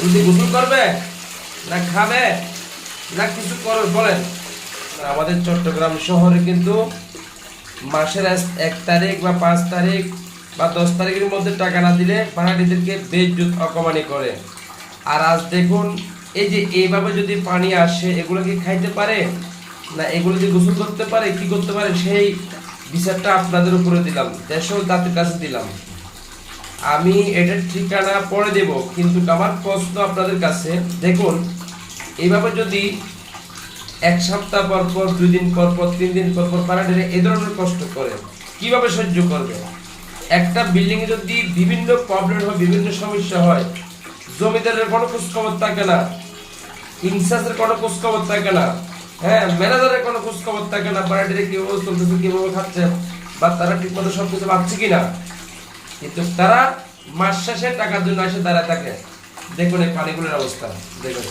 রুটি গোসল করবে? না খাবে? না কিছু করবে? বলেন। আমাদের চট্টগ্রাম শহরে কিন্তু মাসের এক তারিখ বা পাঁচ তারিখ বা দশ তারিখের মধ্যে টাকা না দিলে ভাড়াটিদেরকে বেজুত অকমানি করে। আর আজ দেখুন, এই যে এইভাবে যদি পানি আসে, এগুলো কি খাইতে পারে? না এগুলো যদি গোসল করতে পারে, কি করতে পারে? সেই বিচারটা আপনাদের উপরে দিলাম দেশেও জাতির কাছে দিলাম। আমি এটার ঠিকানা পরে দেব, কিন্তু আমার প্রশ্ন আপনাদের কাছে, দেখুন এইভাবে যদি এক সপ্তাহ পর পর, দুই দিন পর পর, তিন দিন পর পর পাড়াটিরা এ ধরনের কষ্ট করে কীভাবে সহ্য করবে একটা বিল্ডিং এ যদি বিভিন্ন প্রবলেম হয়, বিভিন্ন সমস্যা হয়, জমিদারের কোনো খোঁজখবর থাকে না ইনসাসের কোনো খোঁজখবর থাকে না হ্যাঁ ম্যানেজারের কোনো খোঁজখবর থাকে না পাড়াটিরে কীভাবে চলতেছে, কীভাবে খাচ্ছে, বা তারা ঠিকমতো সব কিছু পাচ্ছে কিনা? কিন্তু তারা মাস শেষে টাকার জন্য এসে দাঁড়ায় থাকে। দেখুন এই পানিগুলোর অবস্থা, দেখুন।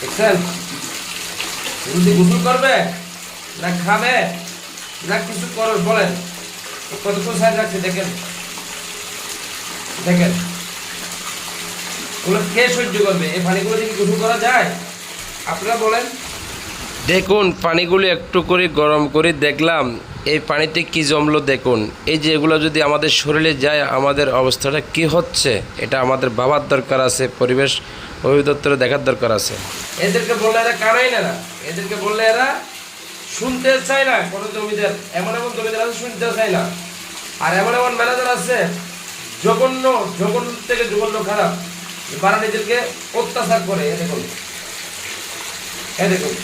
দেখছেন? রুটি গোসল করবে না খাবে না কিছু করবে? বলেন কতক্ষণ সাইজ রাখছে দেখেন। দেখেন। ওগুলো কে সহ্য করবে? এই পানিগুলো কি গোসল করা যায়? আপনারা বলেন। দেখুন, পানিগুলো একটু করে গরম করে দেখলাম এই পানিতে কি জমলো দেখুন। এই যে এগুলো যদি আমাদের শরীরে যায়, আমাদের অবস্থাটা কি হচ্ছে? এটা আমাদের ভাবার দরকার আছে, পরিবেশ অভিদপ্তরে দেখার দরকার আছে। এদেরকে বললে এরা কানাই না এদেরকে বললে এরা শুনতে চায় না, কোনো জমিদার। এমন এমন জমিদার আছে, শুনতে চায় না। আর এমন এমন ম্যানেজার আছে, জঘন্য জঘন্য থেকে জঘন্য খারাপ। বাড়ানিদেরকে অত্যাচার করে, এ দেখুন। এ দেখুন।